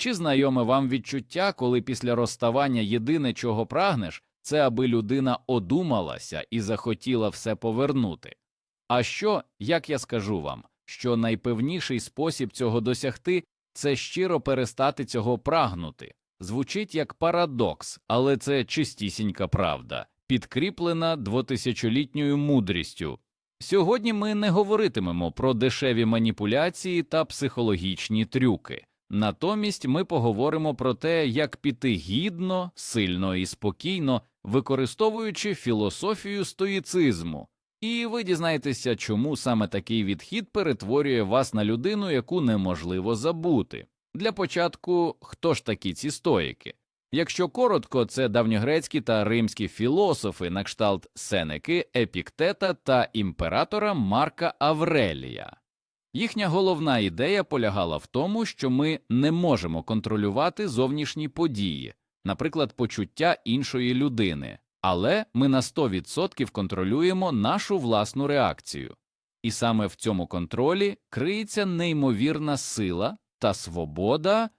Чи знайоме вам відчуття, коли після розставання єдине, чого прагнеш, це аби людина одумалася і захотіла все повернути? А що, як я скажу вам, що найпевніший спосіб цього досягти це щиро перестати цього прагнути? Звучить як парадокс, але це чистісінька правда, підкріплена двотисячолітньою мудрістю. Сьогодні ми не говоритимемо про дешеві маніпуляції та психологічні трюки. Натомість ми поговоримо про те, як піти гідно, сильно і спокійно, використовуючи філософію стоїцизму. І ви дізнаєтеся, чому саме такий відхід перетворює вас на людину, яку неможливо забути. Для початку, хто ж такі ці стоїки? Якщо коротко, це давньогрецькі та римські філософи на кшталт Сенеки, Епіктета та імператора Марка Аврелія. Їхня головна ідея полягала в тому, що ми не можемо контролювати зовнішні події, наприклад, почуття іншої людини, але ми на 100% контролюємо нашу власну реакцію. І саме в цьому контролі криється неймовірна сила та свобода.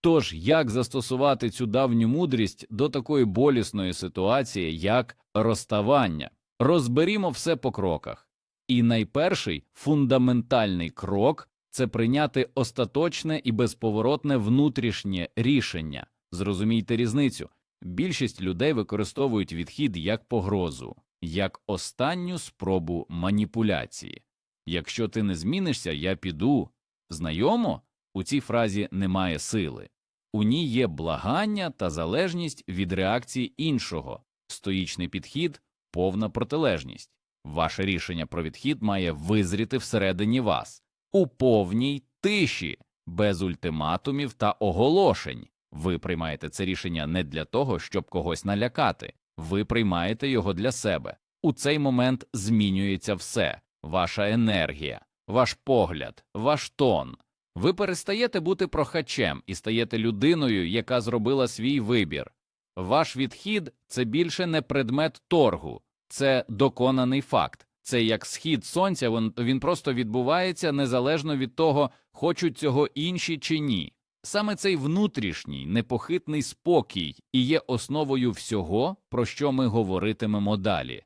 Тож як застосувати цю давню мудрість до такої болісної ситуації, як розставання? Розберімо все по кроках. І найперший фундаментальний крок це прийняти остаточне і безповоротне внутрішнє рішення. Зрозумійте різницю. Більшість людей використовують відхід як погрозу, як останню спробу маніпуляції. Якщо ти не змінишся, я піду. Знайомо? У цій фразі немає сили. У ній є благання та залежність від реакції іншого, стоїчний підхід, повна протилежність. Ваше рішення про відхід має визріти всередині вас у повній тиші, без ультиматумів та оголошень. Ви приймаєте це рішення не для того, щоб когось налякати, ви приймаєте його для себе. У цей момент змінюється все ваша енергія, ваш погляд, ваш тон. Ви перестаєте бути прохачем і стаєте людиною, яка зробила свій вибір. Ваш відхід це більше не предмет торгу, це доконаний факт. Це як схід сонця, він, він просто відбувається незалежно від того, хочуть цього інші чи ні. Саме цей внутрішній непохитний спокій і є основою всього, про що ми говоритимемо далі.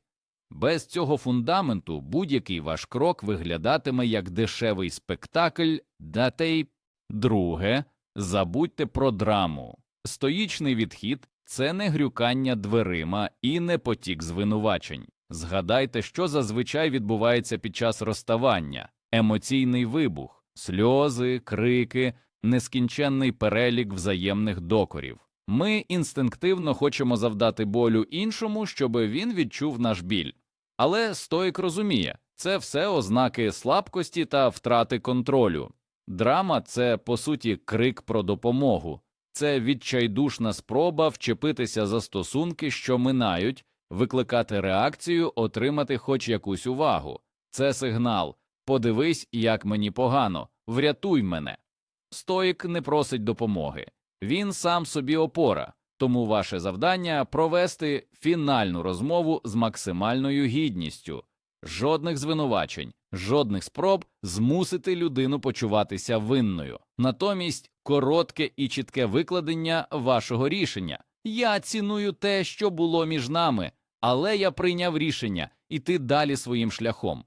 Без цього фундаменту будь-який ваш крок виглядатиме як дешевий спектакль, датей. Друге, забудьте про драму. Стоїчний відхід це не грюкання дверима і не потік звинувачень. Згадайте, що зазвичай відбувається під час розставання, емоційний вибух, сльози, крики, нескінченний перелік взаємних докорів. Ми інстинктивно хочемо завдати болю іншому, щоб він відчув наш біль. Але стоїк розуміє, це все ознаки слабкості та втрати контролю. Драма це, по суті, крик про допомогу, це відчайдушна спроба вчепитися за стосунки, що минають, викликати реакцію, отримати хоч якусь увагу. Це сигнал. Подивись, як мені погано, врятуй мене. Стоїк не просить допомоги, він сам собі опора, тому ваше завдання провести фінальну розмову з максимальною гідністю, жодних звинувачень, жодних спроб змусити людину почуватися винною. Натомість коротке і чітке викладення вашого рішення. Я ціную те, що було між нами, але я прийняв рішення іти далі своїм шляхом.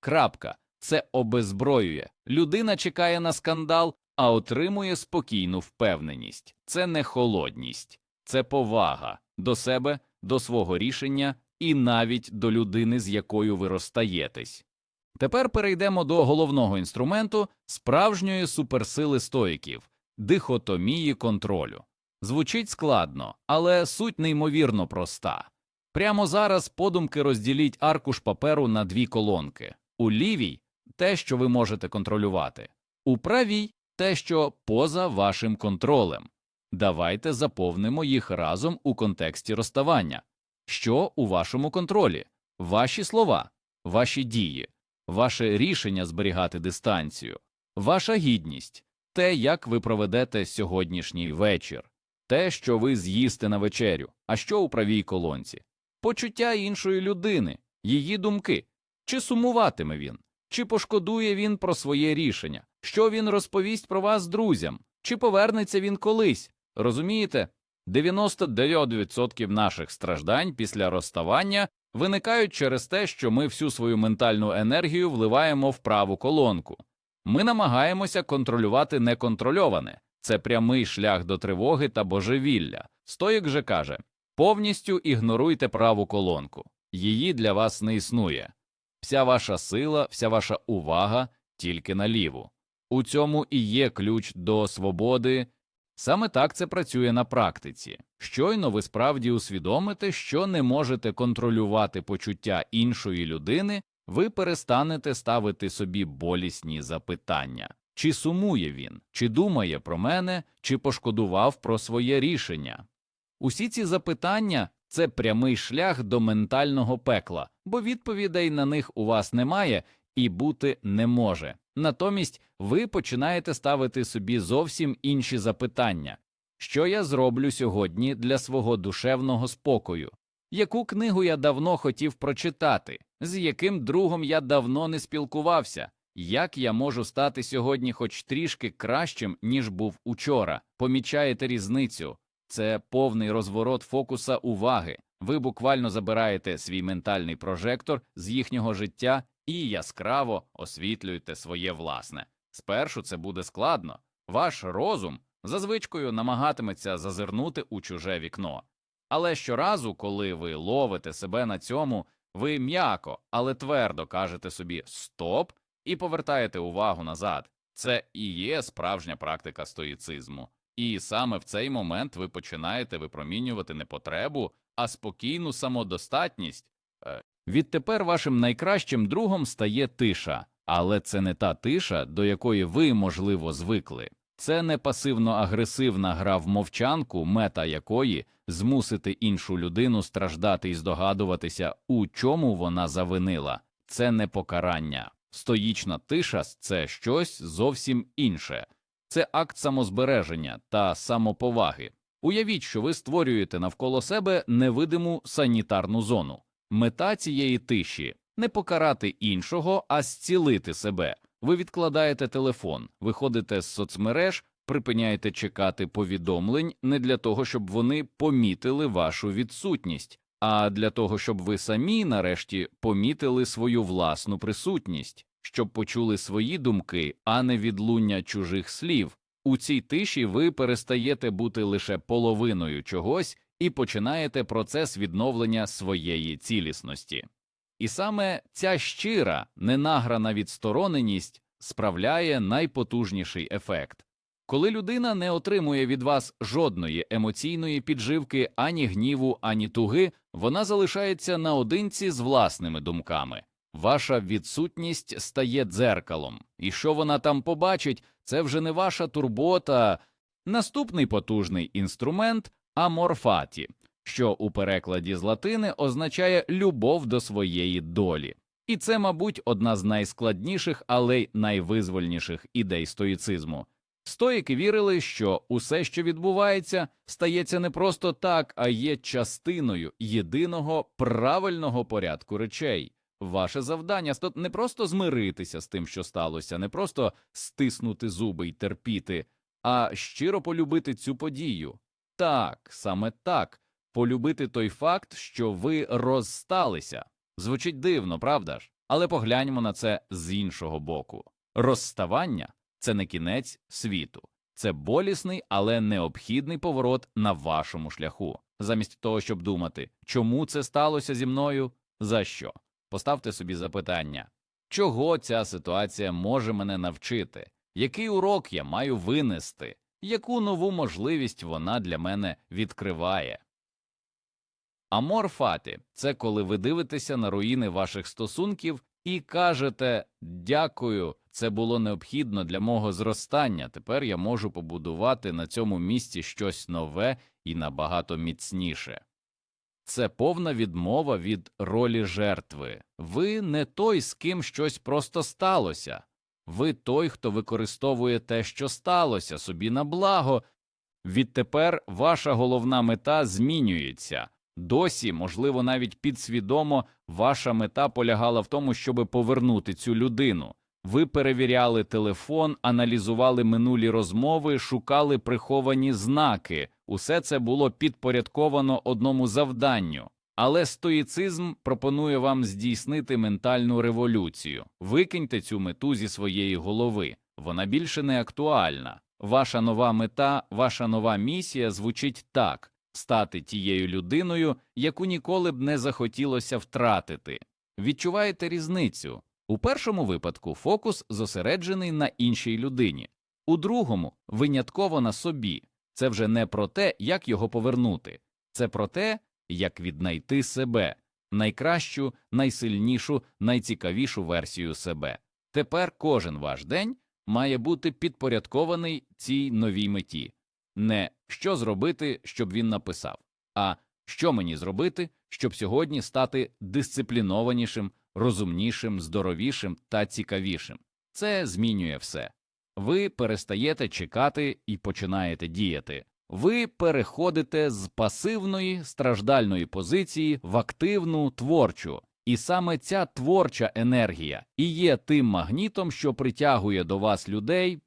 Крапка. Це обезброює. Людина чекає на скандал, а отримує спокійну впевненість. Це не холодність, це повага до себе, до свого рішення і навіть до людини, з якою ви розстаєтесь. Тепер перейдемо до головного інструменту справжньої суперсили стоїків дихотомії контролю. Звучить складно, але суть неймовірно проста. Прямо зараз подумки розділіть аркуш паперу на дві колонки у лівій те, що ви можете контролювати, у правій те, що поза вашим контролем. Давайте заповнимо їх разом у контексті розставання. Що у вашому контролі? Ваші слова, ваші дії, ваше рішення зберігати дистанцію, ваша гідність, те, як ви проведете сьогоднішній вечір, те, що ви з'їсте на вечерю, а що у правій колонці, почуття іншої людини, її думки, чи сумуватиме він, чи пошкодує він про своє рішення, що він розповість про вас друзям, чи повернеться він колись. Розумієте? 99% наших страждань після розставання виникають через те, що ми всю свою ментальну енергію вливаємо в праву колонку. Ми намагаємося контролювати неконтрольоване. Це прямий шлях до тривоги та божевілля. Стоїк же каже повністю ігноруйте праву колонку. Її для вас не існує. Вся ваша сила, вся ваша увага тільки на ліву. У цьому і є ключ до свободи. Саме так це працює на практиці. Щойно ви справді усвідомите, що не можете контролювати почуття іншої людини, ви перестанете ставити собі болісні запитання. Чи сумує він, чи думає про мене, чи пошкодував про своє рішення? Усі ці запитання це прямий шлях до ментального пекла, бо відповідей на них у вас немає і бути не може. Натомість ви починаєте ставити собі зовсім інші запитання що я зроблю сьогодні для свого душевного спокою? Яку книгу я давно хотів прочитати, з яким другом я давно не спілкувався? Як я можу стати сьогодні хоч трішки кращим, ніж був учора? Помічаєте різницю? Це повний розворот фокуса уваги. Ви буквально забираєте свій ментальний прожектор з їхнього життя і яскраво освітлюєте своє власне. Спершу це буде складно. Ваш розум за звичкою намагатиметься зазирнути у чуже вікно. Але щоразу, коли ви ловите себе на цьому, ви м'яко, але твердо кажете собі стоп і повертаєте увагу назад. Це і є справжня практика стоїцизму. І саме в цей момент ви починаєте випромінювати не потребу, а спокійну самодостатність. Відтепер вашим найкращим другом стає тиша, але це не та тиша, до якої ви, можливо, звикли. Це не пасивно-агресивна гра в мовчанку, мета якої змусити іншу людину страждати і здогадуватися, у чому вона завинила. Це не покарання. Стоїчна тиша це щось зовсім інше. Це акт самозбереження та самоповаги. Уявіть, що ви створюєте навколо себе невидиму санітарну зону. Мета цієї тиші не покарати іншого, а зцілити себе. Ви відкладаєте телефон, виходите з соцмереж, припиняєте чекати повідомлень не для того, щоб вони помітили вашу відсутність, а для того, щоб ви самі нарешті помітили свою власну присутність, щоб почули свої думки, а не відлуння чужих слів. У цій тиші ви перестаєте бути лише половиною чогось і починаєте процес відновлення своєї цілісності. І саме ця щира, ненаграна відстороненість справляє найпотужніший ефект. Коли людина не отримує від вас жодної емоційної підживки ані гніву, ані туги, вона залишається наодинці з власними думками. Ваша відсутність стає дзеркалом, і що вона там побачить, це вже не ваша турбота. Наступний потужний інструмент аморфаті, що у перекладі з латини означає любов до своєї долі. І це, мабуть, одна з найскладніших, але й найвизвольніших ідей стоїцизму. Стоїки вірили, що усе, що відбувається, стається не просто так, а є частиною єдиного правильного порядку речей. Ваше завдання не просто змиритися з тим, що сталося, не просто стиснути зуби й терпіти, а щиро полюбити цю подію. Так, саме так, полюбити той факт, що ви розсталися. Звучить дивно, правда ж? Але погляньмо на це з іншого боку. Розставання це не кінець світу, це болісний, але необхідний поворот на вашому шляху. Замість того, щоб думати, чому це сталося зі мною, за що? Поставте собі запитання, чого ця ситуація може мене навчити, який урок я маю винести, яку нову можливість вона для мене відкриває. Амор фаті – це коли ви дивитеся на руїни ваших стосунків і кажете дякую, це було необхідно для мого зростання. Тепер я можу побудувати на цьому місці щось нове і набагато міцніше. Це повна відмова від ролі жертви. Ви не той, з ким щось просто сталося. Ви той, хто використовує те, що сталося, собі на благо. Відтепер ваша головна мета змінюється. Досі, можливо, навіть підсвідомо, ваша мета полягала в тому, щоб повернути цю людину. Ви перевіряли телефон, аналізували минулі розмови, шукали приховані знаки. Усе це було підпорядковано одному завданню. Але стоїцизм пропонує вам здійснити ментальну революцію. Викиньте цю мету зі своєї голови. Вона більше не актуальна. Ваша нова мета, ваша нова місія звучить так стати тією людиною, яку ніколи б не захотілося втратити. Відчуваєте різницю? У першому випадку фокус зосереджений на іншій людині, у другому винятково на собі. Це вже не про те, як його повернути, це про те, як віднайти себе, найкращу, найсильнішу, найцікавішу версію себе. Тепер кожен ваш день має бути підпорядкований цій новій меті. Не що зробити, щоб він написав, а що мені зробити, щоб сьогодні стати дисциплінованішим, розумнішим, здоровішим та цікавішим. Це змінює все. Ви перестаєте чекати і починаєте діяти. Ви переходите з пасивної страждальної позиції в активну творчу, і саме ця творча енергія і є тим магнітом, що притягує до вас людей.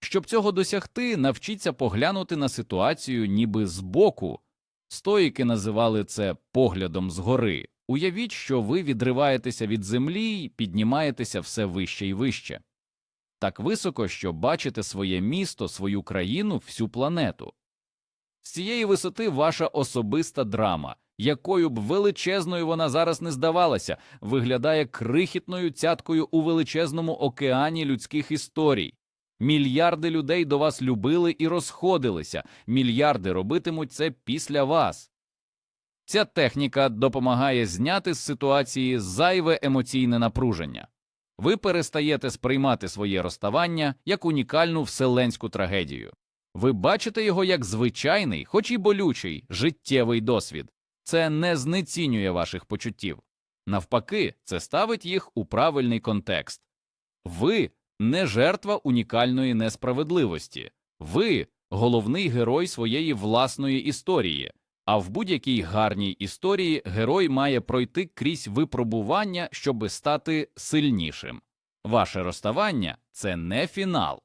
Щоб цього досягти, навчіться поглянути на ситуацію ніби збоку. Стоїки називали це поглядом згори. Уявіть, що ви відриваєтеся від землі і піднімаєтеся все вище і вище. Так високо, що бачите своє місто, свою країну, всю планету. З цієї висоти ваша особиста драма, якою б величезною вона зараз не здавалася, виглядає крихітною цяткою у величезному океані людських історій. Мільярди людей до вас любили і розходилися, мільярди робитимуть це після вас. Ця техніка допомагає зняти з ситуації зайве емоційне напруження. Ви перестаєте сприймати своє розставання як унікальну вселенську трагедію. Ви бачите його як звичайний, хоч і болючий, життєвий досвід. Це не знецінює ваших почуттів. Навпаки, це ставить їх у правильний контекст. Ви не жертва унікальної несправедливості, ви головний герой своєї власної історії. А в будь-якій гарній історії герой має пройти крізь випробування, щоби стати сильнішим. Ваше розставання це не фінал,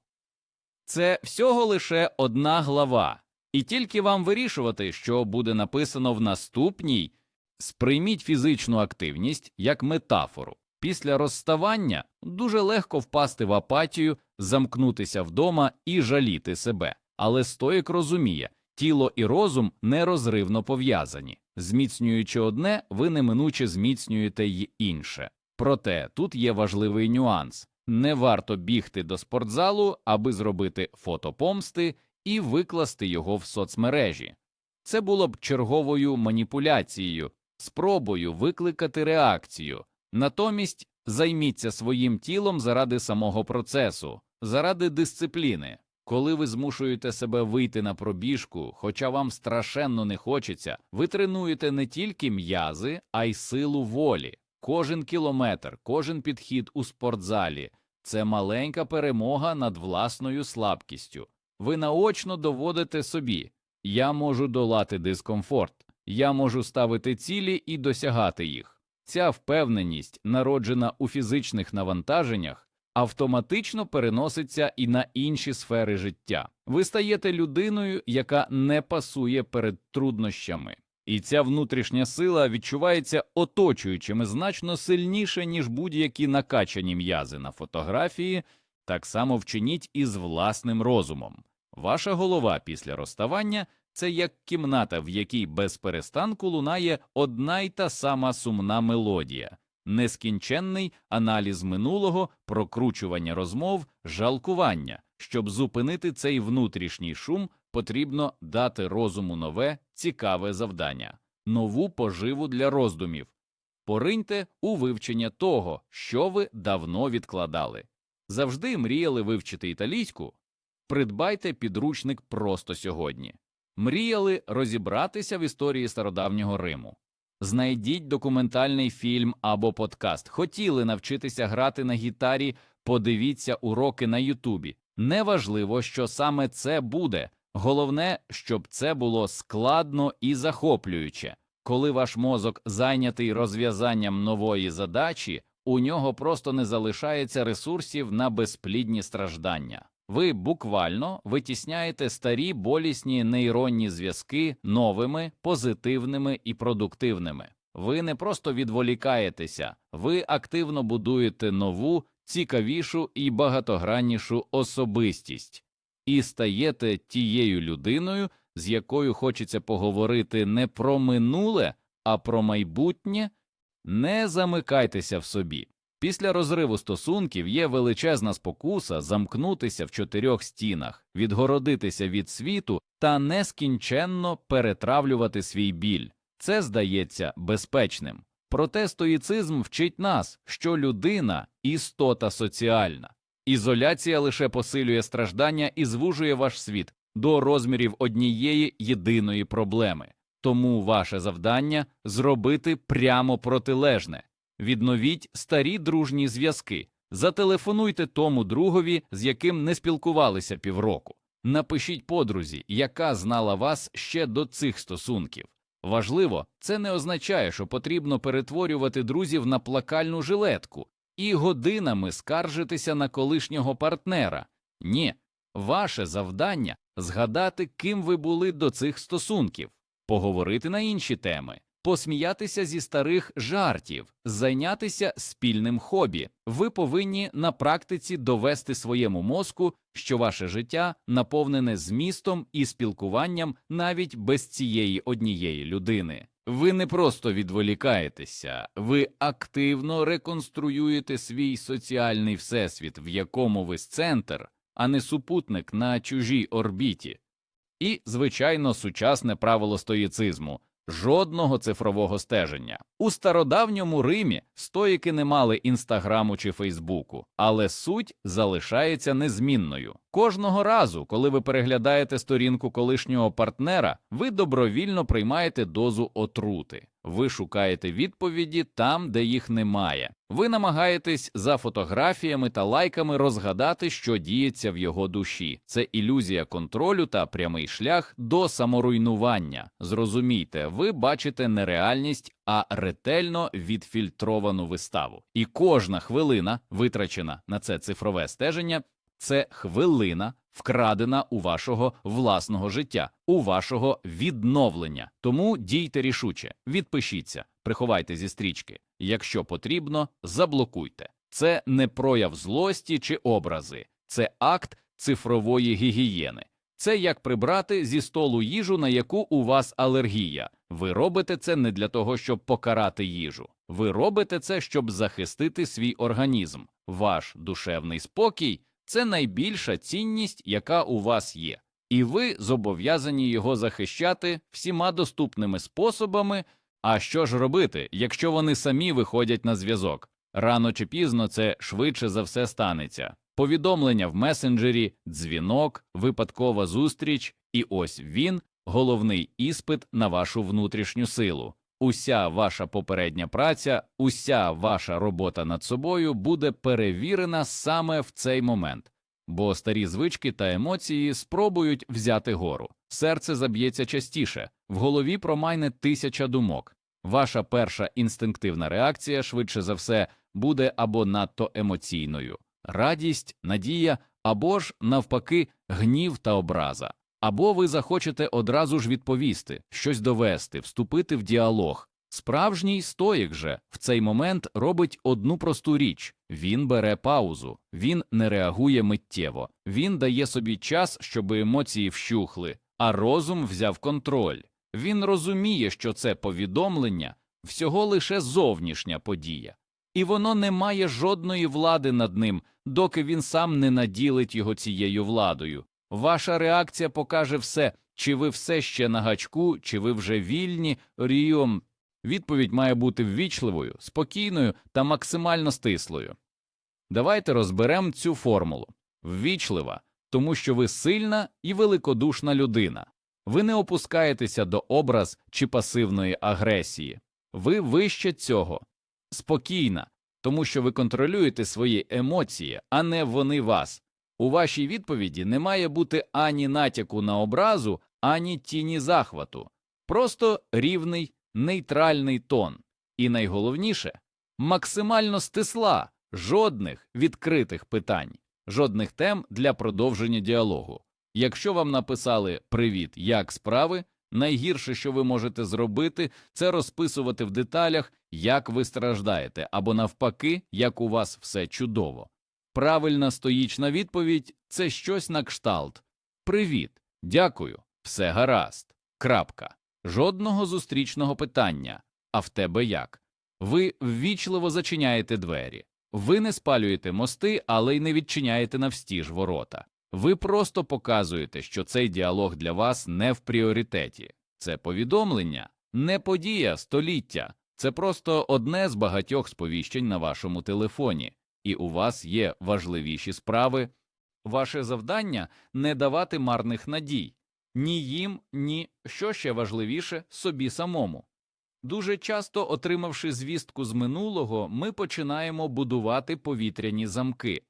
це всього лише одна глава, і тільки вам вирішувати, що буде написано в наступній. Сприйміть фізичну активність як метафору. Після розставання дуже легко впасти в апатію, замкнутися вдома і жаліти себе. Але стоїк розуміє, тіло і розум нерозривно пов'язані. Зміцнюючи одне, ви неминуче зміцнюєте й інше. Проте тут є важливий нюанс не варто бігти до спортзалу, аби зробити фото помсти і викласти його в соцмережі. Це було б черговою маніпуляцією, спробою викликати реакцію. Натомість займіться своїм тілом заради самого процесу, заради дисципліни. Коли ви змушуєте себе вийти на пробіжку, хоча вам страшенно не хочеться, ви тренуєте не тільки м'язи, а й силу волі. Кожен кілометр, кожен підхід у спортзалі це маленька перемога над власною слабкістю. Ви наочно доводите собі я можу долати дискомфорт, я можу ставити цілі і досягати їх. Ця впевненість, народжена у фізичних навантаженнях, автоматично переноситься і на інші сфери життя. Ви стаєте людиною, яка не пасує перед труднощами, і ця внутрішня сила відчувається оточуючими значно сильніше, ніж будь-які накачані м'язи на фотографії. Так само вчиніть і з власним розумом. Ваша голова після розставання це як кімната, в якій без перестанку лунає одна й та сама сумна мелодія, нескінченний аналіз минулого, прокручування розмов, жалкування. Щоб зупинити цей внутрішній шум, потрібно дати розуму нове, цікаве завдання, нову поживу для роздумів. Пориньте у вивчення того, що ви давно відкладали. Завжди мріяли вивчити італійську? Придбайте підручник просто сьогодні. Мріяли розібратися в історії стародавнього Риму. Знайдіть документальний фільм або подкаст. Хотіли навчитися грати на гітарі, подивіться уроки на Ютубі. Неважливо, що саме це буде. Головне, щоб це було складно і захоплююче. Коли ваш мозок зайнятий розв'язанням нової задачі, у нього просто не залишається ресурсів на безплідні страждання. Ви буквально витісняєте старі болісні нейронні зв'язки новими, позитивними і продуктивними. Ви не просто відволікаєтеся, ви активно будуєте нову, цікавішу і багатограннішу особистість і стаєте тією людиною, з якою хочеться поговорити не про минуле, а про майбутнє. Не замикайтеся в собі. Після розриву стосунків є величезна спокуса замкнутися в чотирьох стінах, відгородитися від світу та нескінченно перетравлювати свій біль. Це здається безпечним. Проте стоїцизм вчить нас, що людина істота соціальна. Ізоляція лише посилює страждання і звужує ваш світ до розмірів однієї єдиної проблеми. Тому ваше завдання зробити прямо протилежне. Відновіть старі дружні зв'язки, зателефонуйте тому другові, з яким не спілкувалися півроку. Напишіть подрузі, яка знала вас ще до цих стосунків. Важливо, це не означає, що потрібно перетворювати друзів на плакальну жилетку і годинами скаржитися на колишнього партнера. Ні, ваше завдання згадати, ким ви були до цих стосунків, поговорити на інші теми, посміятися зі старих жартів, зайнятися спільним хобі. Ви повинні на практиці довести своєму мозку, що ваше життя наповнене змістом і спілкуванням навіть без цієї однієї людини. Ви не просто відволікаєтеся, ви активно реконструюєте свій соціальний всесвіт, в якому ви центр, а не супутник на чужій орбіті. І, звичайно, сучасне правило стоїцизму жодного цифрового стеження. У стародавньому Римі стоїки не мали інстаграму чи Фейсбуку, але суть залишається незмінною. Кожного разу, коли ви переглядаєте сторінку колишнього партнера, ви добровільно приймаєте дозу отрути. Ви шукаєте відповіді там, де їх немає. Ви намагаєтесь за фотографіями та лайками розгадати, що діється в його душі. Це ілюзія контролю та прямий шлях до саморуйнування. Зрозумійте, ви бачите не реальність, а ретельно відфільтровану виставу. І кожна хвилина, витрачена на це цифрове стеження, це хвилина, вкрадена у вашого власного життя, у вашого відновлення. Тому дійте рішуче, відпишіться, приховайте зі стрічки. Якщо потрібно, заблокуйте. Це не прояв злості чи образи, це акт цифрової гігієни. Це як прибрати зі столу їжу, на яку у вас алергія. Ви робите це не для того, щоб покарати їжу. Ви робите це, щоб захистити свій організм. Ваш душевний спокій це найбільша цінність, яка у вас є, і ви зобов'язані його захищати всіма доступними способами. А що ж робити, якщо вони самі виходять на зв'язок? Рано чи пізно це швидше за все станеться. Повідомлення в месенджері, дзвінок, випадкова зустріч, і ось він головний іспит на вашу внутрішню силу. Уся ваша попередня праця, уся ваша робота над собою буде перевірена саме в цей момент, бо старі звички та емоції спробують взяти гору. Серце заб'ється частіше, в голові промайне тисяча думок. Ваша перша інстинктивна реакція, швидше за все, буде або надто емоційною радість, надія, або ж, навпаки, гнів та образа. Або ви захочете одразу ж відповісти, щось довести, вступити в діалог. Справжній стоїк же в цей момент робить одну просту річ він бере паузу, він не реагує миттєво, він дає собі час, щоб емоції вщухли, а розум взяв контроль. Він розуміє, що це повідомлення всього лише зовнішня подія, і воно не має жодної влади над ним, доки він сам не наділить його цією владою. Ваша реакція покаже все, чи ви все ще на гачку, чи ви вже вільні, ріом. Відповідь має бути ввічливою, спокійною та максимально стислою. Давайте розберемо цю формулу ввічлива, тому що ви сильна і великодушна людина. Ви не опускаєтеся до образ чи пасивної агресії, ви вище цього, спокійна, тому що ви контролюєте свої емоції, а не вони вас. У вашій відповіді не має бути ані натяку на образу, ані тіні захвату, просто рівний, нейтральний тон. І найголовніше, максимально стисла, жодних відкритих питань, жодних тем для продовження діалогу. Якщо вам написали Привіт, як справи, найгірше, що ви можете зробити, це розписувати в деталях, як ви страждаєте, або навпаки, як у вас все чудово. Правильна стоїчна відповідь це щось на кшталт Привіт, дякую, все гаразд. Крапка. Жодного зустрічного питання. А в тебе як? Ви ввічливо зачиняєте двері. Ви не спалюєте мости, але й не відчиняєте навстіж ворота. Ви просто показуєте, що цей діалог для вас не в пріоритеті. Це повідомлення, не подія століття. Це просто одне з багатьох сповіщень на вашому телефоні, і у вас є важливіші справи. Ваше завдання не давати марних надій ні їм, ні, що ще важливіше, собі самому. Дуже часто, отримавши звістку з минулого, ми починаємо будувати повітряні замки.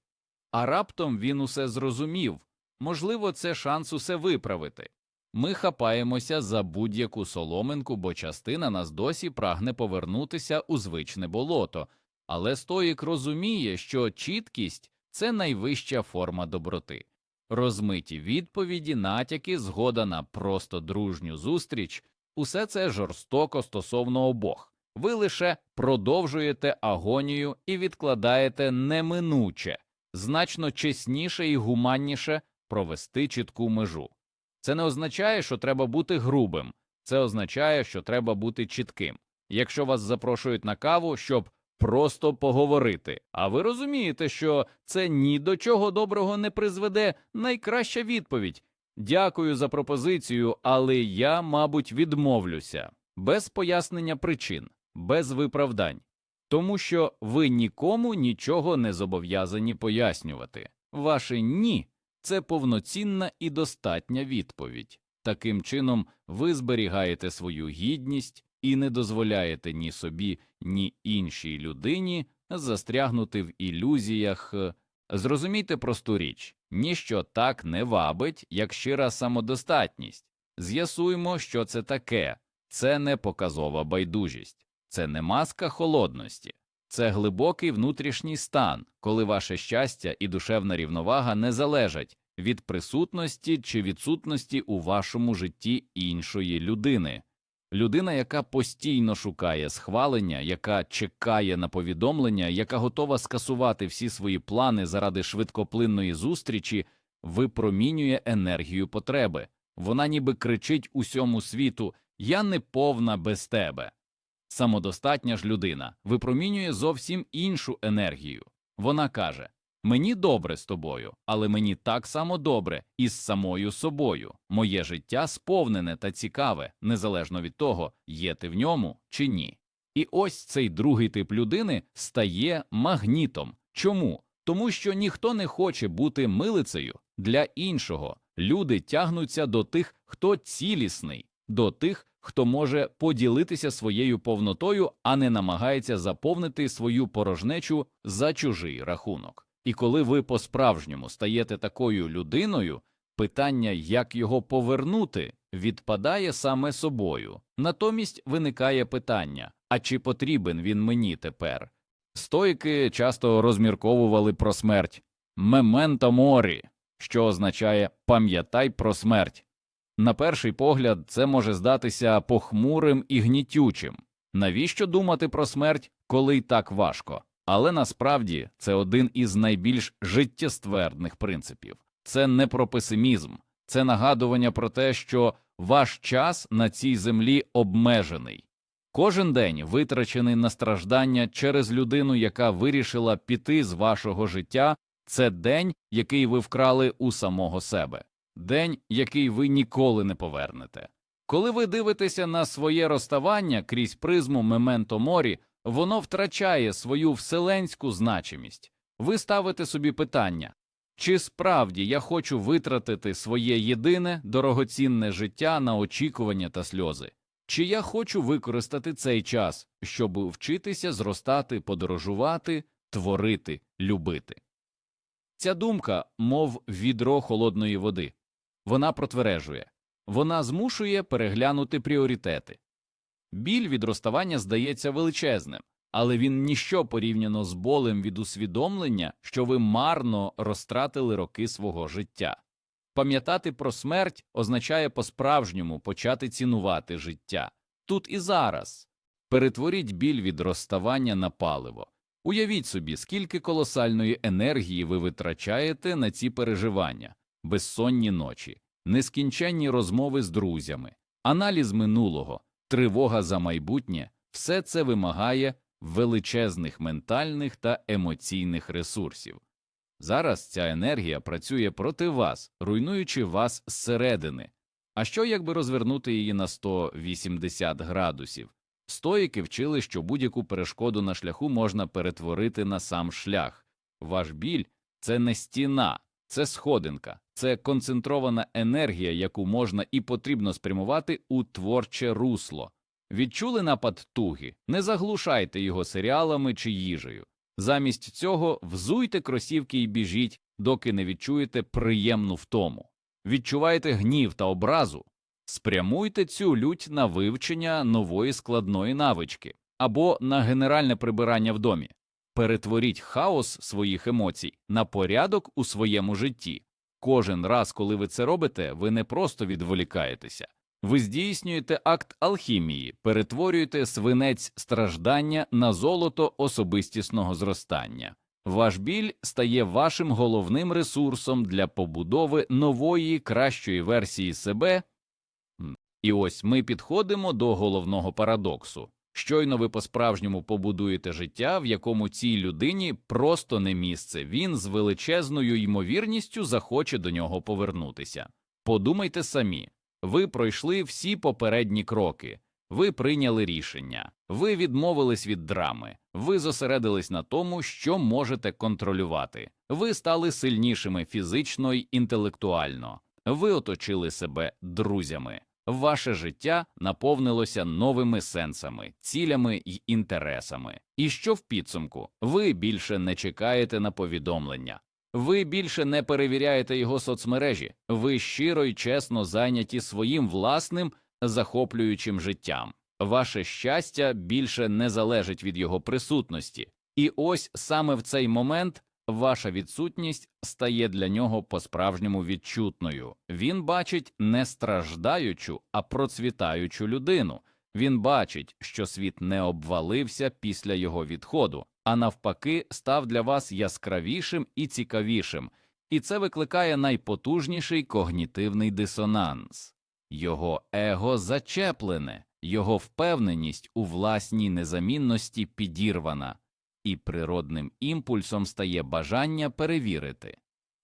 А раптом він усе зрозумів можливо, це шанс усе виправити. Ми хапаємося за будь-яку соломинку, бо частина нас досі прагне повернутися у звичне болото, але стоїк розуміє, що чіткість це найвища форма доброти. Розмиті відповіді, натяки, згода на просто дружню зустріч усе це жорстоко стосовно обох. Ви лише продовжуєте агонію і відкладаєте неминуче, значно чесніше і гуманніше провести чітку межу. Це не означає, що треба бути грубим, це означає, що треба бути чітким. Якщо вас запрошують на каву, щоб просто поговорити, а ви розумієте, що це ні до чого доброго не призведе, найкраща відповідь. Дякую за пропозицію, але я, мабуть, відмовлюся. Без пояснення причин, без виправдань, тому що ви нікому нічого не зобов'язані пояснювати. Ваше ні це повноцінна і достатня відповідь. Таким чином, ви зберігаєте свою гідність і не дозволяєте ні собі, ні іншій людині застрягнути в ілюзіях. Зрозумійте просту річ ніщо так не вабить, як щира самодостатність. З'ясуємо, що це таке це не показова байдужість, це не маска холодності, це глибокий внутрішній стан, коли ваше щастя і душевна рівновага не залежать від присутності чи відсутності у вашому житті іншої людини. Людина, яка постійно шукає схвалення, яка чекає на повідомлення, яка готова скасувати всі свої плани заради швидкоплинної зустрічі, випромінює енергію потреби. Вона ніби кричить усьому світу Я не повна без тебе. Самодостатня ж людина випромінює зовсім іншу енергію. Вона каже Мені добре з тобою, але мені так само добре із самою собою. Моє життя сповнене та цікаве, незалежно від того, є ти в ньому чи ні. І ось цей другий тип людини стає магнітом. Чому? Тому що ніхто не хоче бути милицею для іншого. Люди тягнуться до тих, хто цілісний, до тих, хто може поділитися своєю повнотою, а не намагається заповнити свою порожнечу за чужий рахунок. І коли ви по-справжньому стаєте такою людиною, питання, як його повернути, відпадає саме собою. Натомість виникає питання а чи потрібен він мені тепер? Стоїки часто розмірковували про смерть мементо морі, що означає пам'ятай про смерть. На перший погляд, це може здатися похмурим і гнітючим. Навіщо думати про смерть, коли й так важко? Але насправді це один із найбільш життєствердних принципів. Це не про песимізм, це нагадування про те, що ваш час на цій землі обмежений. Кожен день витрачений на страждання через людину, яка вирішила піти з вашого життя, це день, який ви вкрали у самого себе, день, який ви ніколи не повернете. Коли ви дивитеся на своє розставання крізь призму Мементо Морі, воно втрачає свою вселенську значимість. Ви ставите собі питання чи справді я хочу витратити своє єдине дорогоцінне життя на очікування та сльози, чи я хочу використати цей час, щоб вчитися зростати, подорожувати, творити, любити. Ця думка, мов відро холодної води, вона протвережує, вона змушує переглянути пріоритети. Біль від розставання здається величезним, але він ніщо порівняно з болем від усвідомлення, що ви марно розтратили роки свого життя. Пам'ятати про смерть означає по-справжньому почати цінувати життя тут і зараз. Перетворіть біль від розставання на паливо. Уявіть собі, скільки колосальної енергії ви витрачаєте на ці переживання, безсонні ночі, нескінченні розмови з друзями, аналіз минулого, тривога за майбутнє все це вимагає величезних ментальних та емоційних ресурсів. Зараз ця енергія працює проти вас, руйнуючи вас зсередини. А що якби розвернути її на 180 градусів? Стоїки вчили, що будь-яку перешкоду на шляху можна перетворити на сам шлях. Ваш біль це не стіна, це сходинка, це концентрована енергія, яку можна і потрібно спрямувати у творче русло. Відчули напад туги, не заглушайте його серіалами чи їжею. Замість цього взуйте кросівки і біжіть, доки не відчуєте приємну втому. Відчуваєте гнів та образу. Спрямуйте цю лють на вивчення нової складної навички або на генеральне прибирання в домі. Перетворіть хаос своїх емоцій на порядок у своєму житті. Кожен раз, коли ви це робите, ви не просто відволікаєтеся, ви здійснюєте акт алхімії, перетворюєте свинець страждання на золото особистісного зростання. Ваш біль стає вашим головним ресурсом для побудови нової кращої версії себе. І ось ми підходимо до головного парадоксу. Щойно ви по-справжньому побудуєте життя, в якому цій людині просто не місце, він з величезною ймовірністю захоче до нього повернутися. Подумайте самі. Ви пройшли всі попередні кроки, ви прийняли рішення, ви відмовились від драми, ви зосередились на тому, що можете контролювати, ви стали сильнішими фізично й інтелектуально, ви оточили себе друзями. Ваше життя наповнилося новими сенсами, цілями й інтересами. І що в підсумку? Ви більше не чекаєте на повідомлення, ви більше не перевіряєте його соцмережі, ви щиро й чесно зайняті своїм власним захоплюючим життям. Ваше щастя більше не залежить від його присутності, і ось саме в цей момент ваша відсутність стає для нього по-справжньому відчутною. Він бачить не страждаючу, а процвітаючу людину. Він бачить, що світ не обвалився після його відходу, а навпаки, став для вас яскравішим і цікавішим, і це викликає найпотужніший когнітивний дисонанс. Його его зачеплене, його впевненість у власній незамінності підірвана, і природним імпульсом стає бажання перевірити.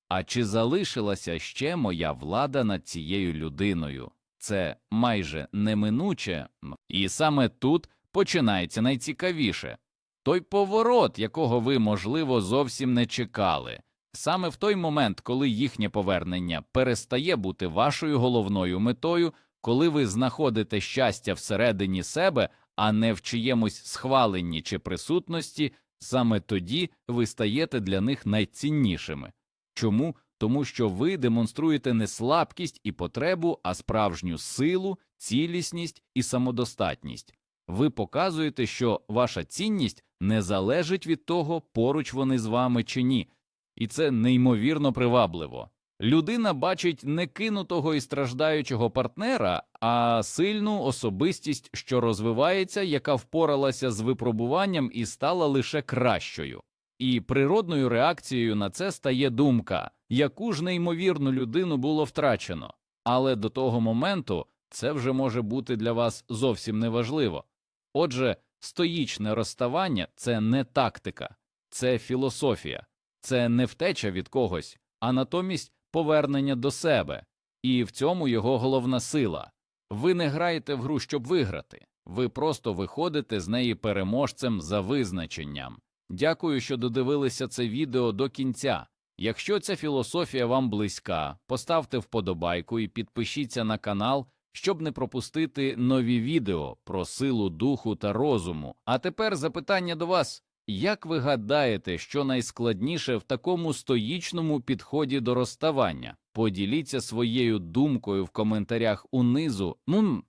А чи залишилася ще моя влада над цією людиною? Це майже неминуче, і саме тут починається найцікавіше той поворот, якого ви, можливо, зовсім не чекали. Саме в той момент, коли їхнє повернення перестає бути вашою головною метою, коли ви знаходите щастя всередині себе, а не в чиємусь схваленні чи присутності, саме тоді ви стаєте для них найціннішими. Чому? Тому що ви демонструєте не слабкість і потребу, а справжню силу, цілісність і самодостатність. Ви показуєте, що ваша цінність не залежить від того, поруч вони з вами чи ні, і це неймовірно привабливо. Людина бачить не кинутого і страждаючого партнера, а сильну особистість, що розвивається, яка впоралася з випробуванням і стала лише кращою. І природною реакцією на це стає думка, яку ж неймовірну людину було втрачено. Але до того моменту це вже може бути для вас зовсім неважливо. Отже, стоїчне розставання це не тактика, це філософія, це не втеча від когось, а натомість повернення до себе, і в цьому його головна сила. Ви не граєте в гру, щоб виграти, ви просто виходите з неї переможцем за визначенням. Дякую, що додивилися це відео до кінця. Якщо ця філософія вам близька, поставте вподобайку і підпишіться на канал, щоб не пропустити нові відео про силу духу та розуму. А тепер запитання до вас. Як ви гадаєте, що найскладніше в такому стоїчному підході до розставання? Поділіться своєю думкою в коментарях унизу. Ну